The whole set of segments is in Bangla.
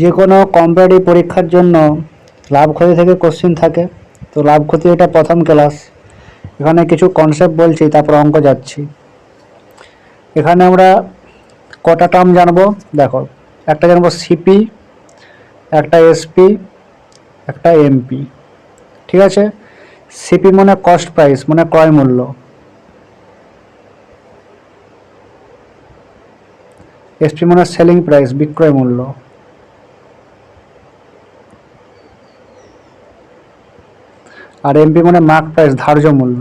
যে কোনো কম্পারেটিভ পরীক্ষার জন্য লাভ ক্ষতি থেকে কোশ্চিন থাকে। তো লাভ ক্ষতি এটা প্রথম ক্লাস এখানে কিছু কনসেপ্ট বলছি, তারপর অঙ্ক যাচ্ছি। এখানে আমরা কটা টার্ম জানব? দেখো, একটা জানব সিপি একটা এসপি একটা এমপি ঠিক আছে? সিপি মানে কস্ট প্রাইস মানে ক্রয় মূল্য। এসপি মানে সেলিং প্রাইস বিক্রয় মূল্য। আর এমপি মানে মার্ক প্রাইস ধার্য মূল্য।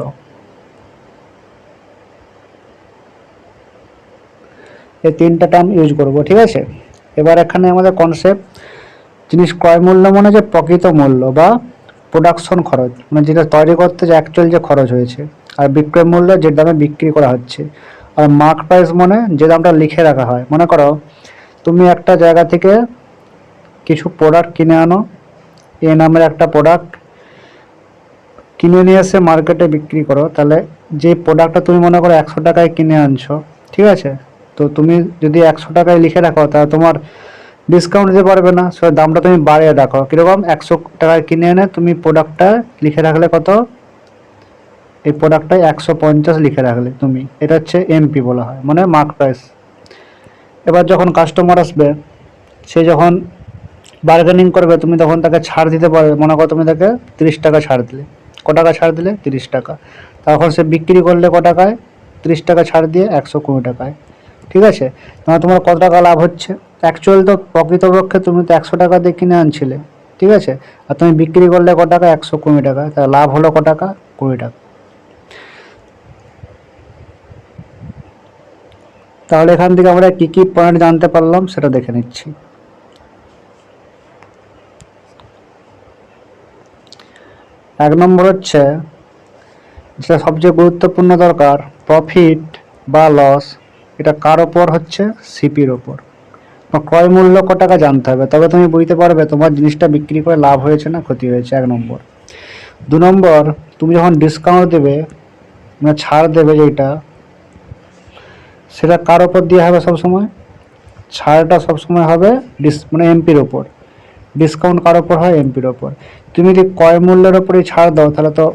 এই তিনটা টার্ম ইউজ করব, ঠিক আছে? এবার এখানে আমাদের কনসেপ্ট জিনিস ক্রয় মূল্য মানে যে প্রকৃত মূল্য বা প্রোডাকশন খরচ মানে যেটা তৈরি করতে যে অ্যাকচুয়াল যে খরচ হয়েছে, আর বিক্রয় মূল্য যে দামে বিক্রি করা হচ্ছে। আর মার্ক প্রাইস মানে যে দামটা লিখে রাখা হয়। মনে করো, তুমি একটা জায়গা থেকে কিছু প্রোডাক্ট কিনে আনো, এ নামের একটা প্রোডাক্ট কিনে নিয়ে এসে মার্কেটে বিক্রি করো, তাহলে যে প্রোডাক্টটা তুমি মনে করো একশো টাকায় কিনে আনছো, ঠিক আছে? তো তুমি যদি একশো টাকায় লিখে রাখো, তাহলে তোমার ডিসকাউন্ট দিতে পারবে না। সে দামটা তুমি বাড়িয়ে রাখো। কীরকম? একশো টাকায় কিনে এনে তুমি প্রোডাক্টটা লিখে রাখলে কত? এই প্রোডাক্টটায় একশো পঞ্চাশ লিখে রাখলে তুমি। এটা হচ্ছে এমপি বলা হয় মানে মার্ক প্রাইস এবার যখন কাস্টমার আসবে, সে যখন বার্গেনিং করবে, তুমি তখন তাকে ছাড় দিতে পারবে। মনে করো তুমি তাকে তিরিশ টাকা ছাড় দিলে। ক টাকা ছাড় দিলে? তিরিশ টাকা। তখন সে বিক্রি করলে ক টাকায় তিরিশ টাকা ছাড় দিয়ে একশো কুড়ি টাকায়। ঠিক আছে? তোমার তোমার কত টাকা লাভ হচ্ছে? অ্যাকচুয়াল তো প্রকৃতপক্ষে তুমি তো একশো টাকা দিয়ে কিনে আনছিলে। ঠিক আছে? আর তুমি বিক্রি করলে ক টাকা একশো কুড়ি টাকা। তাহলে লাভ হলো ক টাকা কুড়ি টাকা। তাহলে এখান থেকে আমরা কি কি পয়েন্ট জানতে পারলাম সেটা দেখে নিচ্ছি। এক নম্বর হচ্ছে, যেটা সবচেয়ে গুরুত্বপূর্ণ দরকার প্রফিট বা লস এটা কার ওপর হচ্ছে? সিপির ওপর। ক্রয় মূল্য ক টাকা জানতে হবে? তবে তুমি বুঝতে পারবে তোমার জিনিসটা বিক্রি করে লাভ হয়েছে না ক্ষতি হয়েছে। এক নম্বর। দু নম্বর, তুমি যখন ডিসকাউন্ট দেবে মানে ছাড় দেবে যেটা সেটা কার ওপর দেওয়া হবে সবসময়? ছাড়টা সবসময় হবে ডিস মানে এমপির ওপর। ডিসকাউন্ট কার ওপর হয় এমপির ওপর তুমি যদি ক্রয় মূল্যের ওপরেই ছাড় দাও, তাহলে তো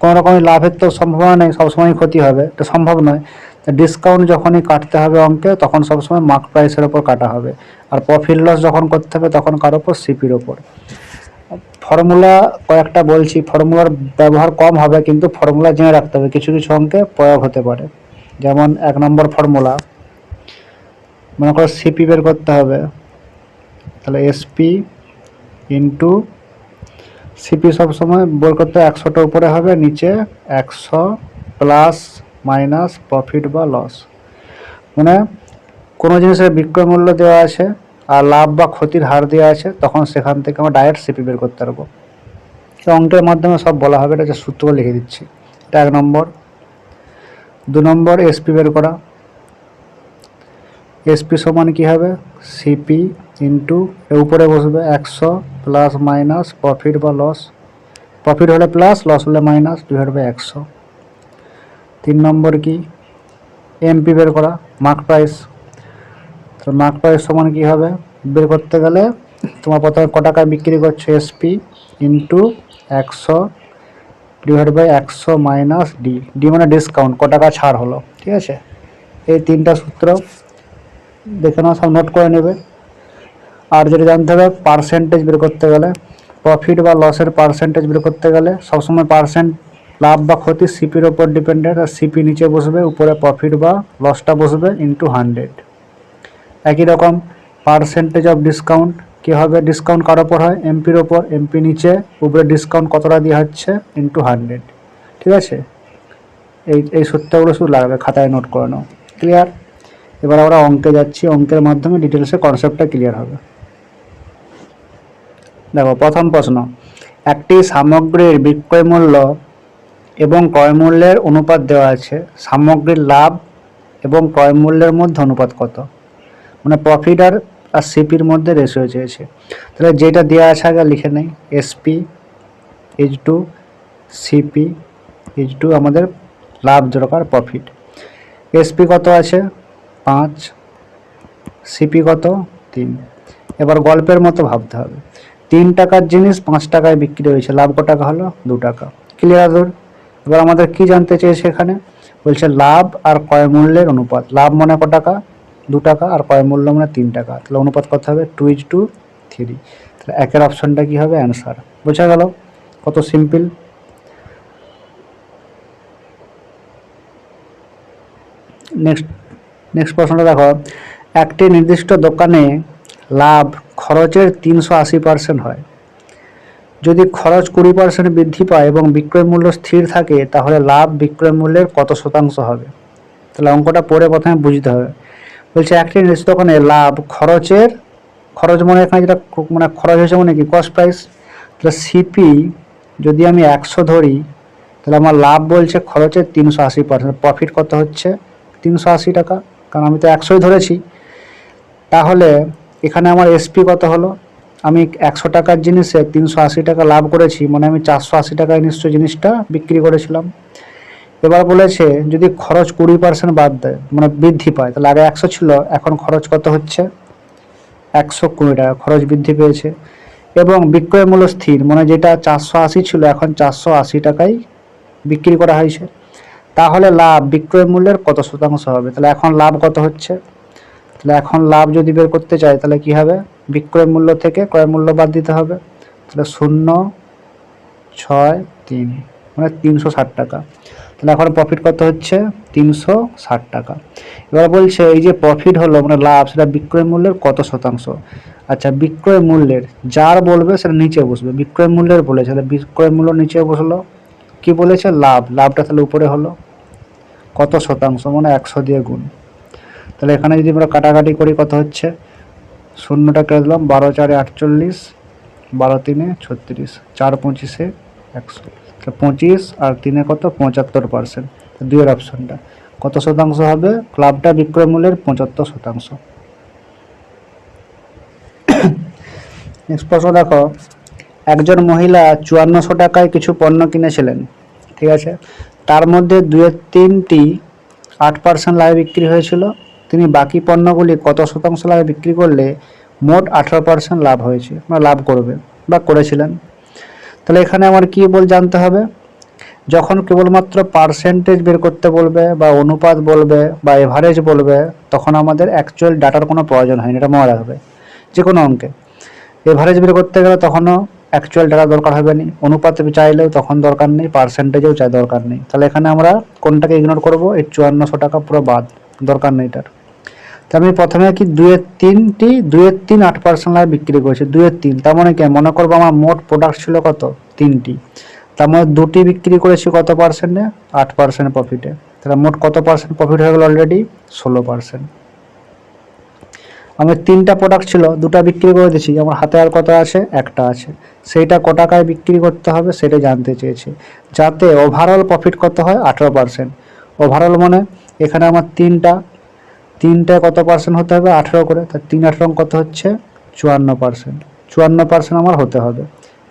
কোনো রকমের লাভের তো সম্ভাবনা নেই সবসময় ক্ষতি হবে। এটা সম্ভব নয়। ডিসকাউন্ট যখনই কাটতে হবে অঙ্কে, তখন সবসময় মার্ক প্রাইসের ওপর কাটা হবে। আর প্রফিট লস যখন করতে হবে, তখন কার ওপর সিপির ওপর ফর্মুলা কয়েকটা বলছি। ফর্মুলার ব্যবহার কম হবে, কিন্তু ফর্মুলা জেনে রাখতে হবে। কিছু কিছু অঙ্কে প্রয়োগ হতে পারে। যেমন এক নম্বর ফর্মুলা মনে করো সিপি বের করতে হবে। তাহলে এসপি ইন্টু সিপি সবসময় বের করতে একশোটা উপরে হবে, নিচে একশো প্লাস মাইনাস প্রফিট বা লস মানে কোনো জিনিসের বিক্রয় মূল্য দেওয়া আছে আর লাভ বা ক্ষতির হার দেওয়া আছে, তখন সেখান থেকে আমরা ডাইরেক্ট সিপি বের করতে পারব। অঙ্কের মাধ্যমে সব বলা হবে, এটা যে সূত্র লিখে দিচ্ছি। এটা এক নম্বর। দু নম্বর এসপি বের করা। এসপি সমান কী হবে? সিপি ইন্টু উপরে বসবে একশো প্লাস মাইনাস প্রফিট বা লস প্রফিট হলে প্লাস লস হলে মাইনাস ডিভাইড বাই একশো। তিন নম্বর কি? এমপি বের করা মার্ক প্রাইস তো মার্ক প্রাইস সমান কী হবে? বের করতে গেলে তোমার প্রথমে ক টাকায় বিক্রি করছ এসপি ইন্টু একশো ডিভাইড বাই একশো মাইনাস ডি ডি মানে ডিসকাউন্ট ক টাকা ছাড় হলো, ঠিক আছে? এই তিনটা সূত্র দেখে নাও, সব নোট করে নেবে। আর যেটা জানতে হবে পার্সেন্টেজ বের করতে গেলে প্রফিট বা লসের পার্সেন্টেজ বের করতে গেলে, সবসময় পার্সেন্ট লাভ বা ক্ষতি সিপির ওপর ডিপেন্ডেন্ট আর সিপি নিচে বসবে, উপরে প্রফিট বা লসটা বসবে ইন্টু হান্ড্রেড একই রকম পার্সেন্টেজ অফ ডিসকাউন্ট কী হবে ডিসকাউন্ট কার ওপর হয়? এমপির ওপর এমপি নিচে, উপরে ডিসকাউন্ট কতটা দেওয়া হচ্ছে? ইন্টু হান্ড্রেড ঠিক আছে? এই এই সূত্রগুলো শুধু লাগবে, খাতায় নোট করে নাও। ক্লিয়ার এবার আমরা অঙ্কে যাচ্ছি। অঙ্কের মাধ্যমে ডিটেলসে কনসেপ্টটা ক্লিয়ার হবে। দেখো, প্রথম প্রশ্ন। একটি সামগ্রীর বিক্রয় মূল্য এবং ক্রয় মূল্যের অনুপাত দেওয়া আছে। সামগ্রীর লাভ এবং ক্রয় মূল্যের মধ্যে অনুপাত কত? মানে প্রফিট আর আর সিপির মধ্যে রেশিও চেয়েছে। তাহলে যেটা দেওয়া আছে আগে লিখে নেই। SP H two CP H two আমাদের লাভ দরকার প্রফিট এসপি কত আছে? পাঁচ সিপি কত? তিন। এবার গল্পের মতো ভাবতে হবে। তিন টাকার জিনিস পাঁচ টাকায় বিক্রি হয়েছে, লাভ ক টাকা হলো? দু টাকা। ক্লিয়ার ধর এবার আমাদের কি জানতে চেয়েছে এখানে? বলছে লাভ আর ক্রয় মূল্যের অনুপাত। লাভ মানে ক টাকা? দু টাকা আর ক্রয় মূল্য মানে তিন টাকা। তাহলে অনুপাত কত হবে? টু ইজ টু থ্রি তাহলে একের অপশনটা কি হবে? অ্যান্সার বোঝা গেল? কত সিম্পল নেক্সট নেক্সট প্রশ্নটা দেখো। একটি নির্দিষ্ট দোকানে লাভ খরচের তিনশো আশি পার্সেন্ট হয়। যদি খরচ কুড়ি পার্সেন্ট বৃদ্ধি পায় এবং বিক্রয় মূল্য স্থির থাকে, তাহলে লাভ বিক্রয় মূল্যের কত শতাংশ হবে? তাহলে অঙ্কটা পড়ে প্রথমে বুঝতে হবে। বলছে, একটি নির্দিষ্ট দোকানে লাভ খরচের, খরচ মানে এখানে যেটা মানে খরচ হয়েছে মানে কি? কস্ট প্রাইস তাহলে সিপি যদি আমি একশো ধরি, তাহলে আমার লাভ বলছে খরচের তিনশো আশি পার্সেন্ট প্রফিট কত হচ্ছে? তিনশো আশি টাকা। কারণ আমি তো একশোই ধরেছি। তাহলে এখানে আমার এসপি কত হলো? আমি একশো টাকার জিনিসে তিনশো আশি টাকা লাভ করেছি মানে আমি চারশো আশি টাকায় নিশ্চয় জিনিসটা বিক্রি করেছিলাম। এবার বলেছে যদি খরচ কুড়ি পার্সেন্ট বাদ দেয় মানে বৃদ্ধি পায়, তাহলে আগে একশো ছিল, এখন খরচ কত হচ্ছে? একশো কুড়ি টাকা খরচ বৃদ্ধি পেয়েছে। এবং বিক্রয় মূল্য স্থির মানে যেটা চারশো আশি ছিল, এখন চারশো আশি টাকায় বিক্রি করা হয়েছে। তাহলে লাভ বিক্রয় মূল্যের কত শতাংশ হবে? তাহলে এখন লাভ কত হচ্ছে? তাহলে এখন লাভ যদি বের করতে চাই, তাহলে কি হবে? বিক্রয় মূল্য থেকে ক্রয় মূল্য বাদ দিতে হবে। তাহলে শূন্য, ছয়, তিন মানে তিনশো ষাট টাকা। তাহলে এখন প্রফিট কত হচ্ছে? তিনশো ষাট টাকা। এবার বলছে, এই যে প্রফিট হলো মানে লাভ, সেটা বিক্রয় মূল্যের কত শতাংশ? আচ্ছা বিক্রয় মূল্যের, যার বলবে সেটা নিচে বসবে। বিক্রয় মূল্যের বলেছে, তাহলে বিক্রয় মূল্য নিচে বসল। কি বলেছে? লাভ। লাভটা তাহলে উপরে হলো। কত শতাংশ? মানে একশো দিয়ে গুণ। তাহলে এখানে যদি আমরা কাটাকাটি করি, কত হচ্ছে? শূন্যটা কেটে দিলাম, বারো চারে আটচল্লিশ, বারো তিনে ছত্রিশ, চার পঁচিশে একশো। তাহলে পঁচিশ আর তিনে কত? পঁচাত্তর পার্সেন্ট দুইয়ের অপশনটা কত শতাংশ হবে? ক্লাবটা বিক্রয় মূল্যের পঁচাত্তর শতাংশ। নেক্সট প্রশ্ন দেখো। একজন মহিলা চুয়ান্নশো টাকায় কিছু পণ্য কিনেছিলেন। ঠিক আছে? তার মধ্যে দুয়ের তিনটি আট পার্সেন্ট লাভে বিক্রি হয়েছিল। তিনি বাকি পণ্যগুলি কত শতাংশ লাভে বিক্রি করলে মোট আঠারো পার্সেন্ট লাভ হয়েছে, বা লাভ করবে, বা করেছিলেন। তাহলে এখানে আমার কি বল জানতে হবে? যখন কেবলমাত্র পার্সেন্টেজ বের করতে বলবে, বা অনুপাত বলবে, বা এভারেজ বলবে, তখন আমাদের অ্যাকচুয়াল ডাটার কোনো প্রয়োজন হয়নি, এটা মনে রাখবে। যে কোনো অঙ্কে। এভারেজ বের করতে গেলে তখনও অ্যাকচুয়াল ডাটা দরকার হবে না। অনুপাতে চাইলেও তখন দরকার নেই পার্সেন্টেজেও চাই দরকার নেই। তাহলে এখানে আমরা কোনটাকে ইগনোর করব? এই চুয়ান্নশো টাকা পুরো বাদ, দরকার নেই এটার। তো আমি প্রথমে কি দুয়ের তিনটি দুয়ের তিন আট পার্সেন্ট লাভে বিক্রি করেছি দুয়ের তিন। তার মানে কি? মনে করব আমার মোট প্রোডাক্ট ছিল কত? তিনটি। তার মধ্যে দুটি বিক্রি করেছি কত পার্সেন্টে আট পার্সেন্ট প্রফিটে তাহলে মোট কত পার্সেন্ট প্রফিট হয়ে গেল অলরেডি ষোলো পার্সেন্ট আমার তিনটা প্রোডাক্ট ছিল, দুটো বিক্রি করে দিয়েছি আমার হাতে আর কত আছে, একটা আছে। সেইটা ক টাকায় বিক্রি করতে হবে সেটা জানতে চেয়েছি। যাতে ওভারঅল প্রফিট কত হয়? আঠেরো পার্সেন্ট ওভারঅল মানে এখানে আমার তিনটা তিনটায় কত পার্সেন্ট হতে হবে? আঠেরো করে। তার তিন আঠেরো কত হচ্ছে? চুয়ান্ন পার্সেন্ট চুয়ান্ন পার্সেন্ট আমার হতে হবে।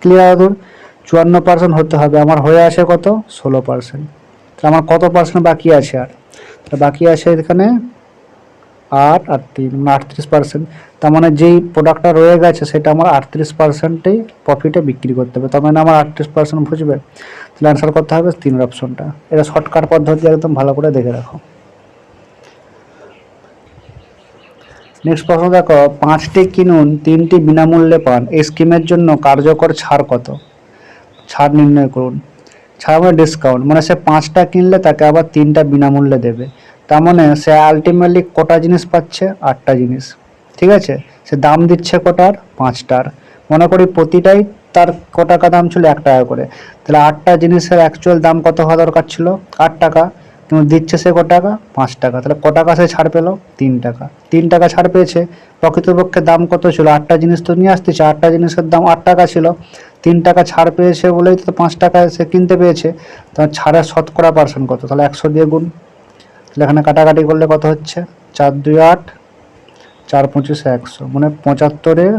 ক্লিয়ার আদুর চুয়ান্ন পার্সেন্ট হতে হবে। আমার হয়ে আসে কত? ষোলো পার্সেন্ট তাহলে আমার কত পার্সেন্ট বাকি আছে আর? বাকি আছে এখানে আট আর তিন মানে আটত্রিশ পার্সেন্ট তার মানে যেই প্রোডাক্টটা রয়ে গেছে, সেটা আমার আটত্রিশ পার্সেন্টেই প্রফিটে বিক্রি করতে হবে। তার মানে আমার আটত্রিশ পার্সেন্ট বুঝবে? তাহলে অ্যান্সার করতে হবে তিনের অপশনটা এটা শর্টকাট পদ্ধতি একদম ভালো করে দেখে রাখো। নেক্সট প্রশ্ন দেখো, পাঁচটি কিনুন, তিনটি বিনামূল্যে পান, এই স্কিমের জন্য কার্যকর ছাড় কত? ছাড় নির্ণয় করুন। ছাড় মানে ডিসকাউন্ট মানে সে পাঁচটা কিনলে তাকে আবার তিনটা বিনামূল্যে দেবে। তার মানে সে আলটিমেটলি কটা জিনিস পাচ্ছে? আটটা জিনিস। ঠিক আছে? সে দাম দিচ্ছে কটার? পাঁচটার। মনে করি প্রতিটাই তার ক টাকা দাম ছিল এক টাকা করে। তাহলে আটটা জিনিসের অ্যাকচুয়াল দাম কত হওয়া দরকার ছিল? আট টাকা। কিন্তু দিচ্ছে সে ক টাকা পাঁচ টাকা। তাহলে ক টাকা সে ছাড় পেল? তিন টাকা। তিন টাকা ছাড় পেয়েছে। প্রকৃতপক্ষে দাম কত ছিল? আটটা জিনিস তো নিয়ে আসতেছে। আটটা জিনিসের দাম আট টাকা ছিল। তিন টাকা ছাড় পেয়েছে বলেই তো পাঁচ টাকায় সে কিনতে পেয়েছে। তার ছাড়ের শতকরা পার্সেন্ট কত? তাহলে একশো দিয়ে গুণ। তাহলে এখানে কাটাকাটি করলে কত হচ্ছে? চার দুই আট, চার পঁচিশে একশো। মানে পঁচাত্তরের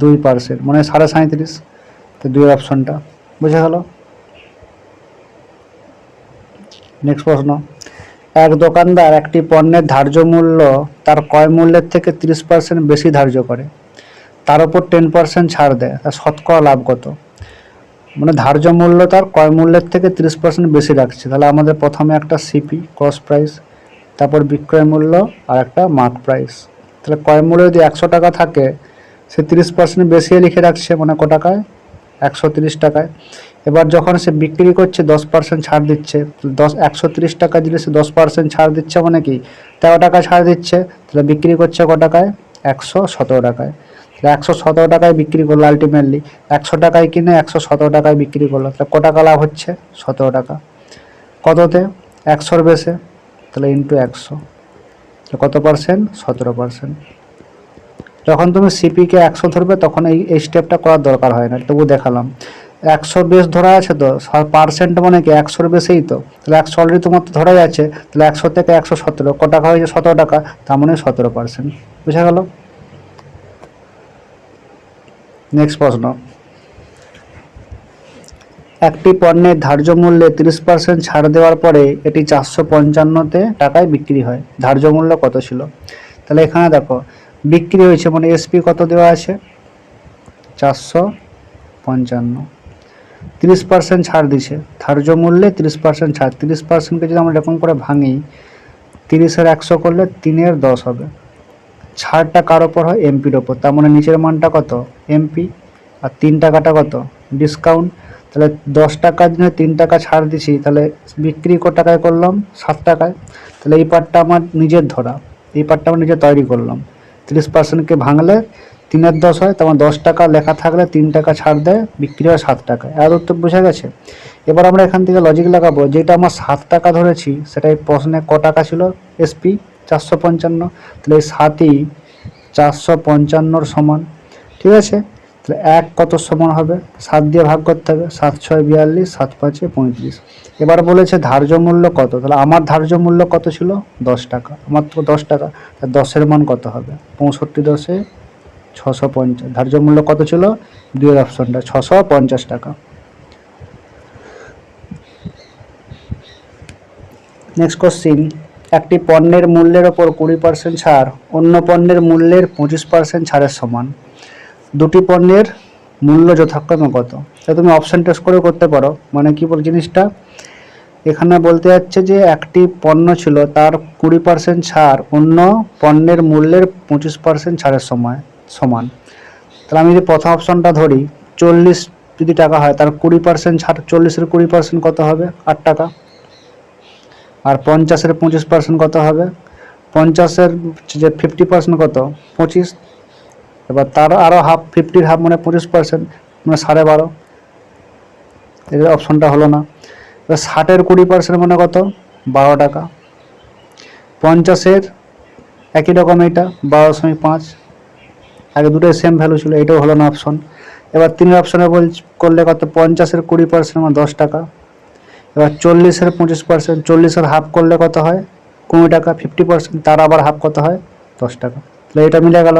দুই পার্সেন্ট মানে সাড়ে সাঁত্রিশ তো দুই অপশনটা, বুঝে গেল? নেক্সট প্রশ্ন। এক দোকানদার একটি পণ্যের ধার্য মূল্য তার কয় মূল্যের থেকে তিরিশ পার্সেন্ট বেশি ধার্য করে। তার উপর টেন পার্সেন্ট ছাড় দেয়। তার শতকরা লাভ কত? মানে ধার্য মূল্য তার ক্রয় মূল্যের থেকে তিরিশ পার্সেন্ট বেশি রাখছে। তাহলে আমাদের প্রথমে একটা সিপি ক্রস প্রাইস তারপর বিক্রয় মূল্য আর একটা মার্ক প্রাইস তাহলে ক্রয় মূল্য যদি একশো টাকা থাকে, সে তিরিশ পার্সেন্ট বেশি লিখে রাখছে মানে ক টাকায়, একশো তিরিশ টাকায়। এবার যখন সে বিক্রি করছে, দশ পার্সেন্ট ছাড় দিচ্ছে, দশ, একশো তিরিশ টাকা দিলে সে দশ পার্সেন্ট ছাড় দিচ্ছে মানে কি? তেরো টাকা ছাড় দিচ্ছে, তাহলে বিক্রি করছে ক টাকায়? একশো সতেরো টাকায়। একশো সতেরো টাকায় বিক্রি করল আলটিমেটলি একশো টাকায় কিনে একশো সতেরো টাকায় বিক্রি করল। তাহলে ক টাকা লাভ হচ্ছে? সতেরো টাকা। কততে? একশোর বেশে। তাহলে ইন্টু একশো। কত পার্সেন্ট সতেরো পার্সেন্ট যখন তুমি সিপিকে একশো ধরবে, তখন এই এই স্টেপটা করার দরকার হয় না। তবু দেখালাম। একশো বেশ ধরা আছে তো? পার্সেন্ট মানে কি? একশোর বেশিই তো? তাহলে একশো অলরেডি তোমার তো ধরাই আছে। তাহলে একশো থেকে একশো সতেরো। ক টাকা হয়েছে? সতেরো টাকা। তার মানে সতেরো পার্সেন্ট বুঝা গেল? নেক্সট প্রশ্ন. একটি পণ্যের ধার্য মূল্যে তিরিশ পার্সেন্ট ছাড় দেওয়ার পরে এটি চারশো পঞ্চান্নতে টাকায় বিক্রি হয়। ধার্য মূল্য কত ছিল? তাহলে এখানে দেখো, বিক্রি হয়েছে মানে এসপি কত দেওয়া আছে? চারশো পঞ্চান্ন। তিরিশ পার্সেন্ট ছাড় দিছে। ধার্য মূল্যে তিরিশ পার্সেন্ট ছাড়। তিরিশ পার্সেন্টকে যদি আমরা এরকম করে ভাঙি, তিরিশের একশো করলে তিনের দশ হবে। ছাড়টা কার ওপর হয়? এমপির ওপর। তার মানে নিচের মানটা কত? এমপি আর তিন টাকাটা কত? ডিসকাউন্ট তাহলে দশ টাকার জন্য তিন টাকা ছাড় দিছি, তাহলে বিক্রি ক টাকায় করলাম? সাত টাকায়। তাহলে এই পার্টটা আমার নিজের ধরা। এই পার্টটা আমার নিজে তৈরি করলাম। তিরিশ পার্সেন্টকে ভাঙলে তিনের দশ হয় তোমার দশ টাকা লেখা থাকলে তিন টাকা ছাড় দেয়, বিক্রি হয় সাত টাকা। আর উত্তর বোঝা গেছে? এবার আমরা এখান থেকে লজিক লাগাবো। যেটা আমার সাত টাকা ধরেছি, সেটা এই প্রশ্নে ক টাকা ছিল? এসপি চারশো পঞ্চান্ন, তাহলে সাতই চারশো পঞ্চান্নর সমান, ঠিক আছে? তাহলে এক কত সমান হবে? সাত দিয়ে ভাগ করতে হবে, সাত ছয় বিয়াল্লিশ, সাত পাঁচে পঁয়ত্রিশ। এবার বলেছে ধার্য মূল্য কত? তাহলে আমার ধার্য মূল্য কত ছিল? দশ টাকা। আমার তো দশ টাকা তা দশের মান কত হবে? পঁয়ষট্টি দশে ছশো পঞ্চাশ। ধার্য মূল্য কত ছিল? দুই অপশনটা, ছশো পঞ্চাশ টাকা। নেক্সট কোশ্চিন একটি পণ্যের মূল্যের ওপর কুড়ি পার্সেন্ট ছাড়, অন্য পণ্যের মূল্যের পঁচিশ পার্সেন্ট ছাড়ের সমান। দুটি পণ্যের মূল্য যথাক্রমে কত? তা তুমি অপশন টেস্ট করে করতে পারো। মানে কি বল জিনিসটা? এখানে বলতে যাচ্ছে যে একটি পণ্য ছিল, তার কুড়ি পার্সেন্ট ছাড়, অন্য পণ্যের মূল্যের পঁচিশ পার্সেন্ট ছাড়ের সময় সমান। তাহলে আমি যদি প্রথম অপশনটা ধরি, চল্লিশ যদি টাকা হয়, তার কুড়ি পার্সেন্ট ছাড়, চল্লিশের কুড়ি পার্সেন্ট কত হবে? আট টাকা। আর পঞ্চাশের পঁচিশ পার্সেন্ট কত হবে? পঞ্চাশের যে ফিফটি পার্সেন্ট কত? পঁচিশ। এবার তার আরও হাফ ফিফটির হাফ মানে পঁচিশ পার্সেন্ট মানে সাড়ে বারো। এর অপশনটা হলো না। এবার ষাটের কুড়ি পার্সেন্ট মানে কত? বারো টাকা। পঞ্চাশের একই রকম এটা বারো দশমিক পাঁচ। আগে দুটোই সেম ভ্যালু ছিল এটাও হলো না অপশন এবার তিনের অপশনে বল করলে কত? পঞ্চাশের কুড়ি পার্সেন্ট মানে দশ টাকা। এবার চল্লিশের পঁচিশ পার্সেন্ট চল্লিশের হাফ করলে কত হয়? কুড়ি টাকা ফিফটি পার্সেন্ট তার আবার হাফ কত হয়? দশ টাকা। তাহলে এটা মিলে গেল।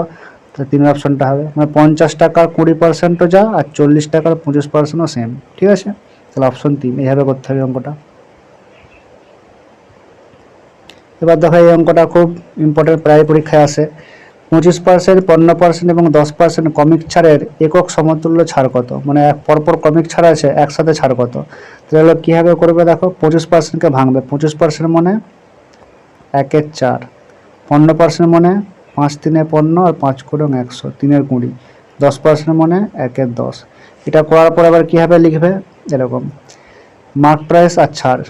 তাহলে তিনের অপশনটা হবে। মানে পঞ্চাশ টাকার কুড়ি পার্সেন্টও যা, আর চল্লিশ টাকার পঁচিশ পার্সেন্টও সেম ঠিক আছে? তাহলে অপশন তিন। এইভাবে করতে হবে অঙ্কটা। এবার দেখো এই অঙ্কটা খুব ইম্পর্টেন্ট প্রায় পরীক্ষায় আসে। পঁচিশ পার্সেন্ট পনেরো পার্সেন্ট এবং দশ পার্সেন্ট কমিক ছাড়ের একক সমতুল্য ছাড় কত? মানে এক পরপর কমিক ছাড় আছে, একসাথে ছাড় কত? তাহলে কীভাবে করবে দেখো? পঁচিশ পার্সেন্টকে ভাঙবে। পঁচিশ পার্সেন্ট মানে একের চার। পনেরো পার্সেন্ট মানে পাঁচ তিনে পনেরো আর পাঁচ কুড়ি একশো, তিনের কুড়ি। দশ পার্সেন্ট মানে একের দশ। এটা করার পর আবার কীভাবে লিখবে? এরকম। মার্ক প্রাইস আর ছাড়।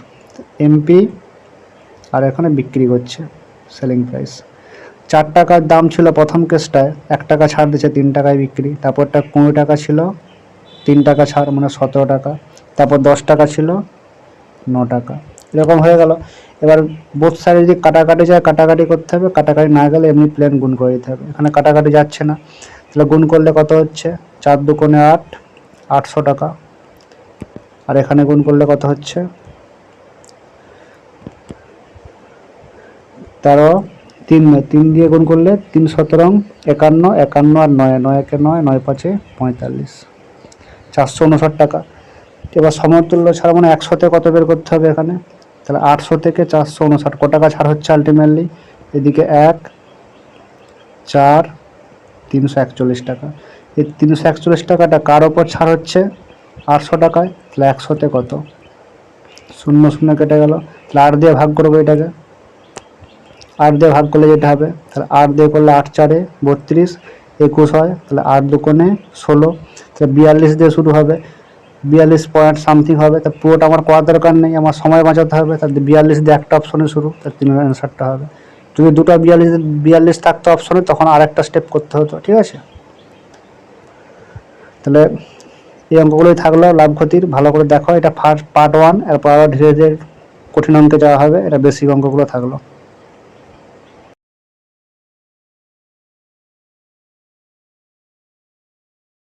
এমপি আর এখানে বিক্রি করছে, সেলিং প্রাইস। চার টাকার দাম ছিল প্রথম কেসটায়, এক টাকা ছাড় দিচ্ছে তিন টাকায় বিক্রি। তারপরটা কুড়ি টাকা ছিল, তিন টাকা ছাড় মানে সতেরো টাকা। তারপর দশ টাকা ছিল, ন টাকা। এরকম হয়ে গেল। এবার বোথ সাইডে যদি কাটাকাটি যায়, কাটাকাটি করতে হবে। কাটাকাটি না গেলে এমনি প্লেন গুণ করে দিতে হবে। এখানে কাটাকাটি যাচ্ছে না। তাহলে গুণ করলে কত হচ্ছে? চার দুকোণে আট, আটশো টাকা। আর এখানে গুণ করলে কত হচ্ছে? তেরো। তিন নয় তিন দিয়ে গুণ করলে তিন সতেরো একান্ন একান্ন আর নয় নয় একে নয় নয় পাঁচে পঁয়তাল্লিশ। চারশো উনষাট টাকা। এবার সমতুল্য ছাড়া মানে একশোতে কত বের করতে হবে এখানে? তাহলে আটশো থেকে চারশো উনষাট কত টাকা ছাড় হচ্ছে আলটিমেটলি এদিকে এক, চার, তিনশো একচল্লিশ টাকা। এই তিনশো একচল্লিশ টাকাটা কার ওপর ছাড় হচ্ছে? আটশো টাকায়। তাহলে একশোতে কত? শূন্য শূন্য কেটে গেল। তাহলে আট দিয়ে ভাগ করব এটাকে। আট দিয়ে ভাগ করলে যেটা হবে, তাহলে আট দিয়ে করলে আট চারে বত্রিশ, একুশ হয়, তাহলে আট দুকোণে ষোলো, তাহলে বিয়াল্লিশ দিয়ে শুরু হবে। বিয়াল্লিশ পয়েন্ট সামথিং হবে, তা পুরোটা আমার করার দরকার নেই, আমার সময় বাঁচাতে হবে তাহলে বিয়াল্লিশ দিয়ে একটা অপশনে শুরু তার তিন অ্যান্সারটা হবে। যদি দুটো বিয়াল্লিশ বিয়াল্লিশ থাকতো অপশনে তখন আর একটা স্টেপ করতে হতো, ঠিক আছে? তাহলে এই অঙ্কগুলোই থাকল, লাভ ক্ষতির, ভালো করে দেখো, এটা ফার্স্ট পার্ট ওয়ান এরপর আরও ধীরে ধীরে কঠিন অঙ্কে যাওয়া হবে, এটা বেসিক অঙ্কগুলো থাকল।